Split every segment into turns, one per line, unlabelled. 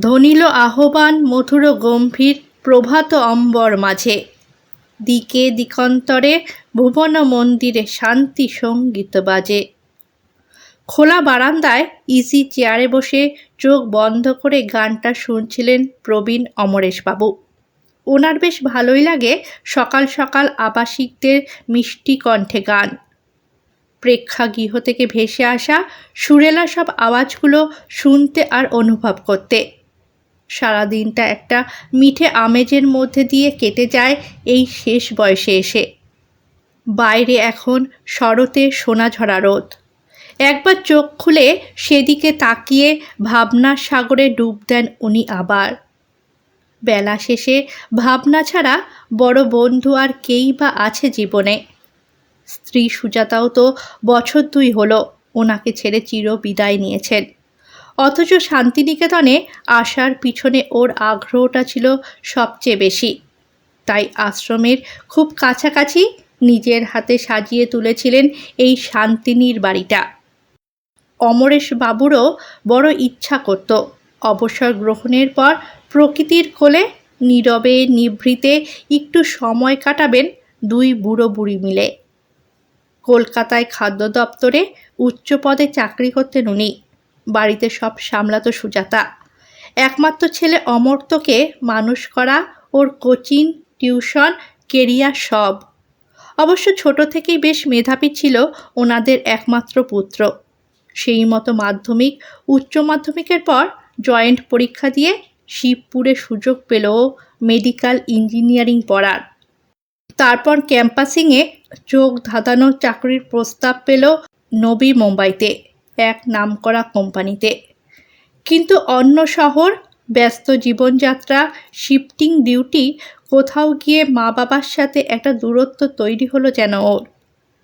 ধনিল আহ্বান, মধুর গম্ভীর, প্রভাত অম্বর মাঝে। দিকে দিকন্তরে ভুবন মন্দিরে শান্তি সংগীত বাজে। খোলা বারান্দায় ইজি চেয়ারে বসে চোখ বন্ধ করে গানটা শুনছিলেন প্রবীণ অমরেশবাবু। ওনার বেশ ভালোই লাগে সকাল সকাল আবাসিকদের মিষ্টি কণ্ঠে গান। প্রেক্ষাগৃহ থেকে ভেসে আসা সুরেলা সব আওয়াজগুলো শুনতে আর অনুভব করতে। সারাদিনটা একটা মিঠে আমেজের মধ্যে দিয়ে কেটে যায় এই শেষ বয়সে এসে। বাইরে এখন শরতে সোনাঝরা রোদ। একবার চোখ খুলে সেদিকে তাকিয়ে ভাবনার সাগরে ডুব দেন উনি আবার। বেলা শেষে ভাবনা ছাড়া বড় বন্ধু আর কেই বা আছে জীবনে। স্ত্রী সুজাতাও তো বছর দুই হলো, ওনাকে ছেড়ে চির বিদায় নিয়েছেন। অথচ শান্তিনিকেতনে আসার পিছনে ওর আগ্রহটা ছিল সবচেয়ে বেশি। তাই আশ্রমের খুব কাছাকাছি নিজের হাতে সাজিয়ে তুলেছিলেন এই শান্তিনীর বাড়িটা। অমরেশ বাবুরও বড় ইচ্ছা করত। অবসর গ্রহণের পর প্রকৃতির কোলে নীরবে নিভৃতে একটু সময় কাটাবেন দুই বুড়ো বুড়ি মিলে। কলকাতায় খাদ্য দপ্তরে উচ্চ পদে চাকরি করতেন উনি। বাড়িতে সব সামলাতো সুজাতা। একমাত্র ছেলে অমর্তকে মানুষ করা, ওর কোচিং, টিউশন, কেরিয়ার সব। অবশ্য ছোট থেকেই বেশ মেধাবী ছিল ওনাদের একমাত্র পুত্র। সেই মতো মাধ্যমিক, উচ্চ মাধ্যমিকের পর জয়েন্ট পরীক্ষা দিয়ে শিবপুরে সুযোগ পেল মেডিকেল ইঞ্জিনিয়ারিং পড়ার। তারপর ক্যাম্পাসিংয়ে চোখ ধাঁধানো চাকরির প্রস্তাব পেল নবী মুম্বাইতে। এক নামকরা কোম্পানিতে। কিন্তু অন্য শহর, ব্যস্ত জীবনযাত্রা, শিফটিং ডিউটি, কোথাও গিয়ে মা বাবার সাথে একটা দূরত্ব তৈরি হলো যেন ওর।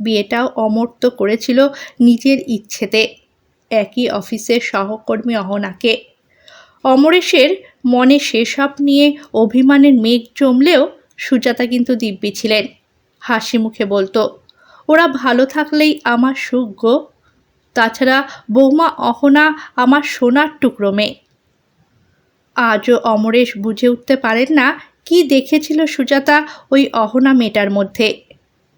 বিয়েটাও অমর্ত করেছিল নিজের ইচ্ছেতে। একই অফিসের সহকর্মী অহনাকে। অমরেশের মনে সেসব নিয়ে অভিমানের মেঘ জমলেও সুজাতা কিন্তু দিব্যি ছিলেন। হাসি মুখে বলতো, ওরা ভালো থাকলেই আমার সুখ গো। তাছাড়া বৌমা অহনা আমার সোনার টুকরো মেয়ে। আজও অমরেশ বুঝে উঠতে পারেন না কি দেখেছিল সুজাতা ওই অহনা মেয়েটার মধ্যে।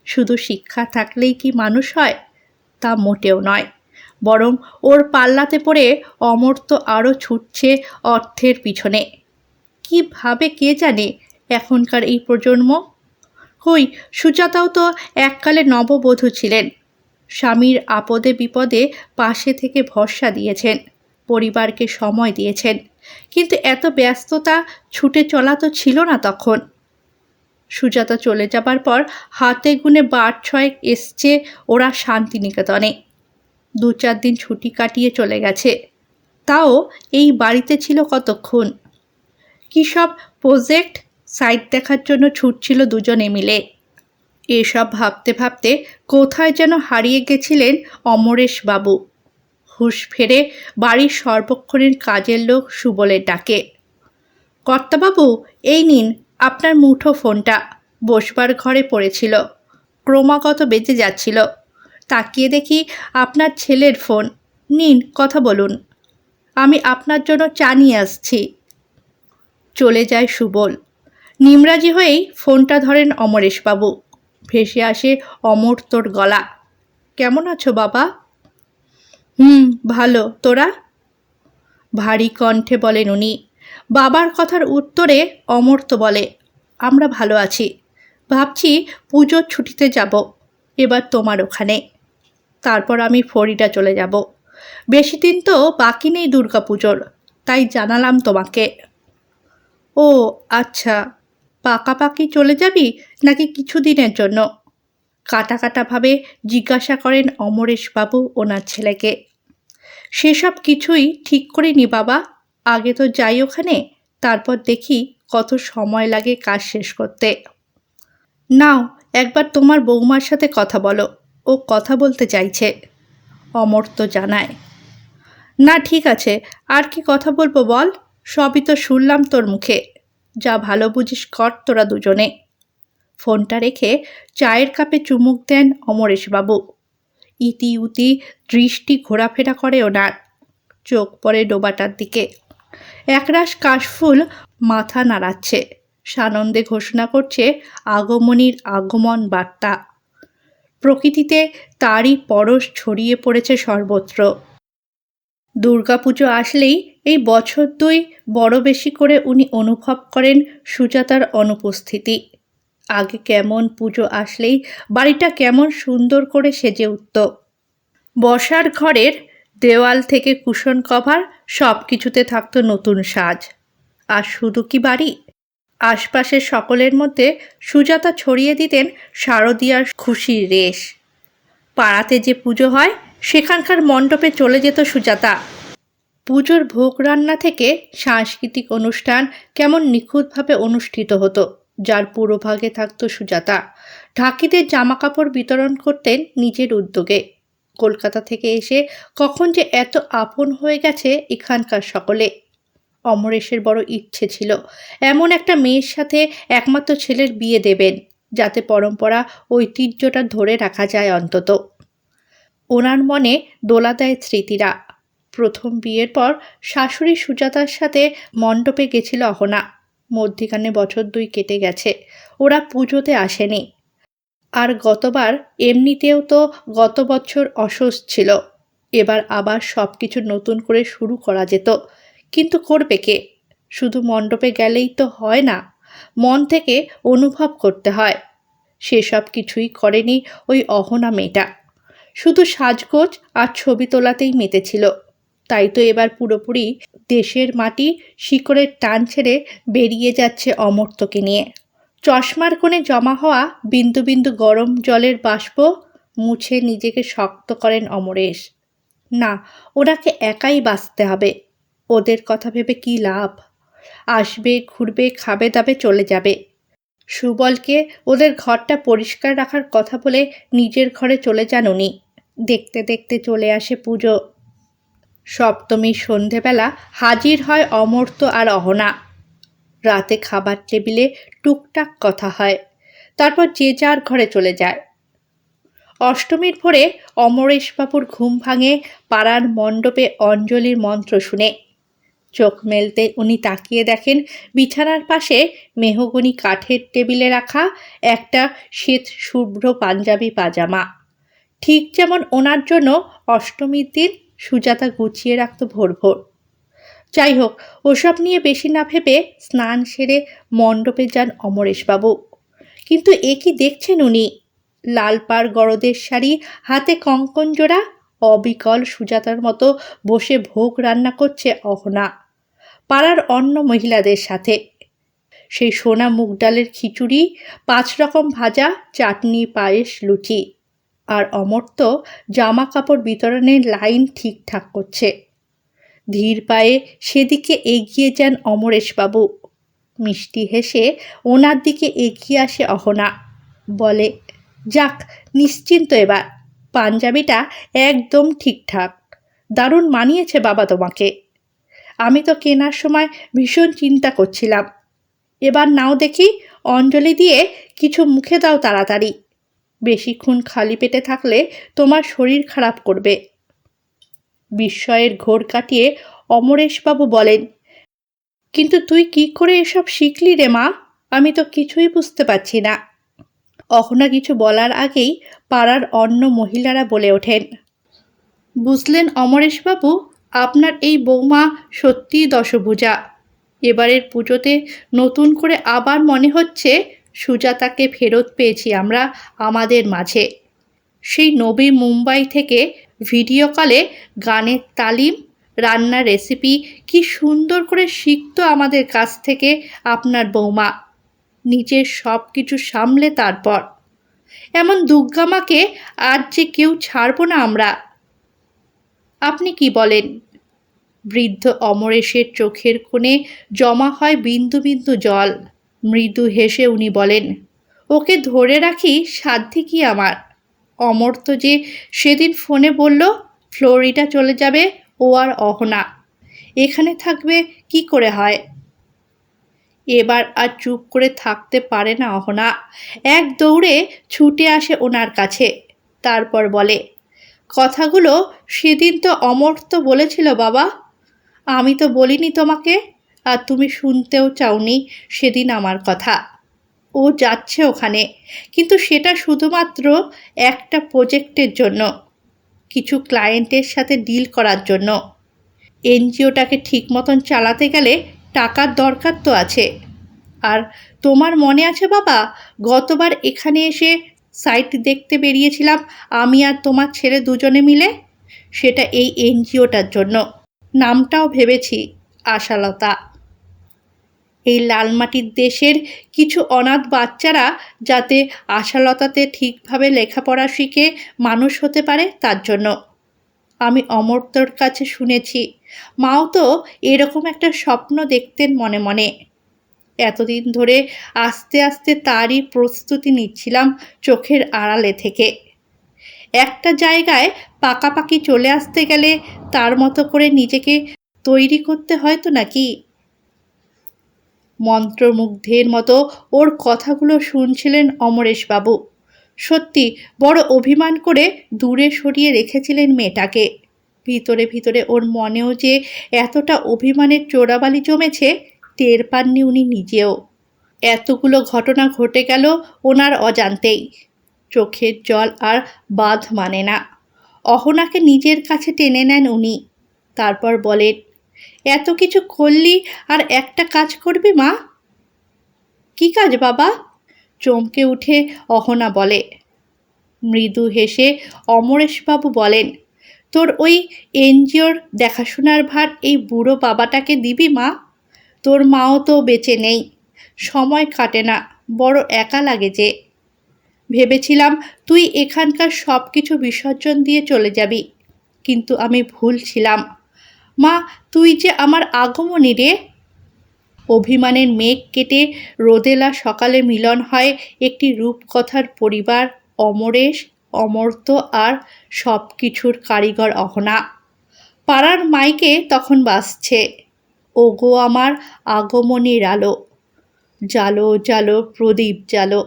শুধু শিক্ষা থাকলেই কি মানুষ হয়? তা মোটেও নয়। বরং ওর পাল্লাতে পড়ে অমর তো আরও ছুটছে অর্থের পিছনে। কীভাবে কে জানে এখনকার এই প্রজন্ম? হই, সুজাতাও তো এককালে নববধূ ছিলেন। স্বামীর আপদে বিপদে পাশে থেকে ভরসা দিয়েছেন, পরিবারকে সময় দিয়েছেন। কিন্তু এত ব্যস্ততা ছুটে চলা তো ছিল না তখন। সুজাতা চলে যাবার পর হাতে গুনে বার ছয়েক এসছে ওরা শান্তিনিকেতনে। দু চার দিন ছুটি কাটিয়ে চলে গেছে। তাও এই বাড়িতে ছিল কতক্ষণ? কী সব প্রজেক্ট? সাইট দেখার জন্য ছুটছিল দুজনে মিলে। এসব ভাবতে ভাবতে কোথায় যেন হারিয়ে গেছিলেন অমরেশ বাবু হুঁশ ফেরে বাড়ির সর্বক্ষণের কাজের লোক সুবলের ডাকে, কর্তাবাবু, এই নিন আপনার মুঠো ফোনটা। বসবার ঘরে পড়েছিল, ক্রমাগত বেঁচে যাচ্ছিল। তাকিয়ে দেখি আপনার ছেলের ফোন। নিন, কথা বলুন। আমি আপনার জন্য চা নিয়ে আসছি। চলে যায় সুবল। নিমরাজি হয়েই ফোনটা ধরেন অমরেশবাবু। ভেসে আসে অমর্তর গলা। কেমন আছো বাবা? হুম, ভালো। তোরা? ভারী কণ্ঠে বলেন উনি। বাবার কথার উত্তরে অমর্ত বলে, আমরা ভালো আছি। ভাবছি পুজোর ছুটিতে যাব, এবার তোমার ওখানে। তারপর আমি ফরিডা চলে যাব। বেশি দিন তো বাকি নেই দুর্গা পুজোর তাই জানালাম তোমাকে। ও আচ্ছা। পাকাপাকি চলে যাবি নাকি কিছু দিনের জন্য? কাটা কাটাভাবে জিজ্ঞাসা করেন অমরেশবাবু ওনার ছেলেকে। সেসব কিছুই ঠিক করে করিনি বাবা। আগে তো যাই ওখানে, তারপর দেখি কত সময় লাগে কাজ শেষ করতে। নাও, একবার তোমার বৌমার সাথে কথা বলো, ও কথা বলতে চাইছে। অমর্ত্য জানায়। না, ঠিক আছে, আর কি কথা বলব বল? সবই তো শুনলাম তোর মুখে। যা ভালো বুঝিস কর তোরা দুজনে। ফোনটা রেখে চায়ের কাপে চুমুক দেন অমরেশবাবু। ইতি উতি দৃষ্টি ঘোরাফেরা করে ওনার। চোখ পড়ে ডোবাটার দিকে। একরাশ কাশফুল মাথা নাড়াচ্ছে। সানন্দে ঘোষণা করছে আগমনীর আগমন বার্তা। প্রকৃতিতে তারই পরশ ছড়িয়ে পড়েছে সর্বত্র। দুর্গাপুজো আসলেই এই বছর দুই বড় বেশি করে উনি অনুভব করেন সুজাতার অনুপস্থিতি। আগে কেমন পুজো আসলেই বাড়িটা কেমন সুন্দর করে সেজে উঠত। বসার ঘরের দেওয়াল থেকে কুশন কভার সব কিছুতে থাকতো নতুন সাজ। আর শুধু কি বাড়ি? আশপাশের সকলের মধ্যে সুজাতা ছড়িয়ে দিতেন শারদীয়ার খুশির রেশ। পাড়াতে যে পুজো হয় সেখানকার মণ্ডপে চলে যেত সুজাতা। পুজোর ভোগ রান্না থেকে সাংস্কৃতিক অনুষ্ঠান কেমন নিখুঁতভাবে অনুষ্ঠিত হতো, যার পুরোভাগে থাকত সুজাতা। ঢাকিদের জামাকাপড় বিতরণ করতেন নিজের উদ্যোগে। কলকাতা থেকে এসে কখন যে এত আপন হয়ে গেছে এখানকার সকলে। অমরেশের বড় ইচ্ছে ছিল, এমন একটা মেয়ের সাথে একমাত্র ছেলের বিয়ে দেবেন, যাতে পরম্পরা ঐতিহ্যটা ধরে রাখা যায় অন্তত। ওনার মনে দোলা দেয় স্মৃতিরা। প্রথম বিয়ের পর শাশুড়ি সুজাতার সাথে মণ্ডপে গেছিল অহনা। মধ্যিখানে বছর দুই কেটে গেছে, ওরা পুজোতে আসেনি। আর গতবার এমনিতেও তো গত বছর অসুস ছিল, এবার আবার সব কিছু নতুন করে শুরু করা যেত। কিন্তু করবে কে? শুধু মণ্ডপে গেলেই তো হয় না, মন থেকে অনুভব করতে হয়। সেসব কিছুই করেনি ওই অহনা মেয়েটা। শুধু সাজগোজ আর ছবি তোলাতেই মেতেছিল। তাই তো এবার পুরোপুরি দেশের মাটি শিকড়ের টান ছেড়ে বেরিয়ে যাচ্ছে অমর্ত্যকে নিয়ে। চশমার কোণে জমা হওয়া বিন্দু বিন্দু গরম জলের বাষ্প মুছে নিজেকে শক্ত করেন অমরেশ। না, ওনাকে একাই বাঁচতে হবে। ওদের কথা ভেবে কী লাভ? আসবে, ঘুরবে, খাবে দাবে চলে যাবে। সুবলকে ওদের ঘরটা পরিষ্কার রাখার কথা বলে নিজের ঘরে চলে যান উনি। দেখতে দেখতে চলে আসে পুজো। সপ্তমীর সন্ধেবেলা হাজির হয় অমর্ত্য আর অহনা। রাতে খাবার টেবিলে টুকটাক কথা হয়। তারপর যে যার ঘরে চলে যায়। অষ্টমীর ভোরে অমরেশবাবুর ঘুম ভাঙে, পাড়ার মণ্ডপে অঞ্জলির মন্ত্র শুনে। চোখ মেলতে উনি তাকিয়ে দেখেন, বিছানার পাশে মেহগনি কাঠের টেবিলে রাখা একটা শ্বেত শুভ্র পাঞ্জাবি পাজামা। ঠিক যেমন ওনার জন্য অষ্টমীর দিন সুজাতা গুছিয়ে রাখত ভোর ভোর। যাই হোক ওসব নিয়ে বেশি না ভেবে স্নান সেরে মণ্ডপে যান অমরেশবাবু। কিন্তু এ কি দেখছেন উনি? লাল পাড় গরদের শাড়ি, হাতে কঙ্কন জোড়া, অবিকল সুজাতার মতো বসে ভোগ রান্না করছে অহনা। পাড়ার অন্য মহিলাদের সাথে। সেই সোনা মুগ ডালের খিচুড়ি, পাঁচ রকম ভাজা, চাটনি, পায়েস, লুচি। আর অমর্ত্য জামা কাপড় বিতরণের লাইন ঠিকঠাক করছে। ধীর পায়ে সেদিকে এগিয়ে যান অমরেশবাবু। মিষ্টি হেসে ওনার দিকে এগিয়ে আসে অহনা। বলে, যাক, নিশ্চিন্ত এবার। পাঞ্জাবিটা একদম ঠিকঠাক। দারুণ মানিয়েছে বাবা তোমাকে। আমি তো কেনার সময় ভীষণ চিন্তা করছিলাম। এবার নাও দেখি, অঞ্জলি দিয়ে কিছু মুখে দাও তাড়াতাড়ি। বেশিক্ষণ খালি পেটে থাকলে তোমার শরীর খারাপ করবে। বিস্ময়ের ঘোর কাটিয়ে অমরেশবাবু বলেন, কিন্তু তুই কি করে এসব শিখলি রে মা? আমি তো কিছুই বুঝতে পারছি না। অহনা কিছু বলার আগেই পাড়ার অন্য মহিলারা বলে ওঠেন, বুঝলেন অমরেশবাবু, আপনার এই বৌমা সত্যিই দশভুজা। এবারের পুজোতে নতুন করে আবার মনে হচ্ছে সুজাতাকে ফেরত পেয়েছি আমরা আমাদের মাঝে। সেই নবী মুম্বাই থেকে ভিডিও কলে গানের তালিম, রান্নার রেসিপি কি সুন্দর করে শিখতো আমাদের কাছ থেকে আপনার বৌমা। নিজের সব কিছু সামলে তারপর। এমন দুর্গামাকে আর যে কেউ ছাড়বো না আমরা। আপনি কি বলেন? বৃদ্ধ অমরেশের চোখের কোণে জমা হয় বিন্দু বিন্দু জল। মৃদু হেসে উনি বলেন, ওকে ধরে রাখি সাধ্যে কি আমার? অমর্ত্য যে সেদিন ফোনে বলল, ফ্লোরিডা চলে যাবে, ও আর অহনা। এখানে থাকবে, কি করে হয়? এবার আর চুপ করে থাকতে পারে না অহনা। এক দৌড়ে ছুটে আসে ওনার কাছে, তারপর বলে, কথাগুলো সেদিন তো অমর্ত্য বলেছিল বাবা। আমি তো বলিনি তোমাকে। আর তুমি শুনতেও চাওনি সেদিন আমার কথা। ও যাচ্ছে ওখানে, কিন্তু সেটা শুধুমাত্র একটা প্রজেক্টের জন্য, কিছু ক্লায়েন্টের সাথে ডিল করার জন্য। এনজিওটাকে ঠিক মতন চালাতে গেলে টাকার দরকার তো আছে। আর তোমার মনে আছে বাবা, গতবার এখানে এসে সাইট দেখতে বেরিয়েছিলাম, আমি আর তোমার ছেলে দুজনে মিলে? সেটা এই এনজিওটার জন্য। নামটাও ভেবেছি, আশালতা। এই লালমাটির দেশের কিছু অনাথ বাচ্চারা যাতে আশালতাতে ঠিকভাবে লেখাপড়া শিখে মানুষ হতে পারে তার জন্য। আমি অমর্তর কাছে শুনেছি। মাও তো এরকম একটা স্বপ্ন দেখতেন মনে মনে। এতদিন ধরে আস্তে আস্তে তারই প্রস্তুতি নিচ্ছিলাম চোখের আড়ালে থেকে। একটা জায়গায় পাকাপাকি চলে আসতে গেলে তার মতো করে নিজেকে তৈরি করতে হয় তো নাকি? মন্ত্রমুগ্ধের মতো ওর কথাগুলো শুনছিলেন অমরেশবাবু। সত্যি বড় অভিমান করে দূরে সরিয়ে রেখেছিলেন মেয়েটাকে। ভিতরে ভিতরে ওর মনেও যে এতটা অভিমানের চোরাবালি জমেছে, টের পাননি উনি নিজেও। এতগুলো ঘটনা ঘটে গেল ওনার অজান্তেই। চোখের জল আর বাঁধ মানে না। অহনাকে নিজের কাছে টেনে নেন উনি। তারপর বলেন এত কিছু করলি আর একটা কাজ করবি মা? কি কাজ বাবা? চমকে উঠে অহনা বলে। মৃদু হেসে অমরেশবাবু বলেন, তোর ওই এনজিওর দেখাশোনার ভার এই বুড়ো বাবাটাকে দিবি মা? তোর মাও তো বেঁচে নেই, সময় কাটে না, বড় একা লাগে যে। ভেবেছিলাম তুই এখানকার সব কিছু বিসর্জন দিয়ে চলে যাবি, কিন্তু আমি ভুল ছিলাম। মা, তুই যে আমার আগমনী রে। অভিমানের মেঘ কেটে রোদেলা সকালে মিলন হয় একটি রূপকথার পরিবার, অমরেশ, অমর্ত্য আর সব কিছুর কারিগর অহনা। পাড়ার মাইকে তখন বাসছে ওগো আমার আগমনীর আলো, জালো জালো প্রদীপ জালো।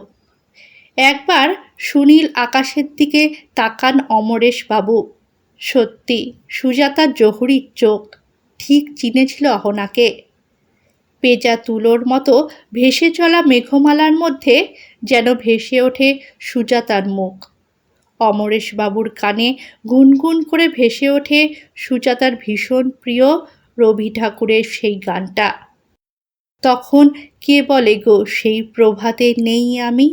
একবার সুনীল আকাশের দিকে তাকান অমরেশ বাবু। সত্যি সুজাতার জহুরির চোখ ঠিক চিনেছিল অহনাকে। পেজা তুলোর মতো ভেসে চলা মেঘমালার মধ্যে যেন ভেসে ওঠে সুজাতার মুখ। অমরেশবাবুর কানে গুনগুন করে ভেসে ওঠে সুজাতার ভীষণ প্রিয় রবি ঠাকুরের সেই গানটা। তখন কে বলে গো, সেই প্রভাতে নেই আমি?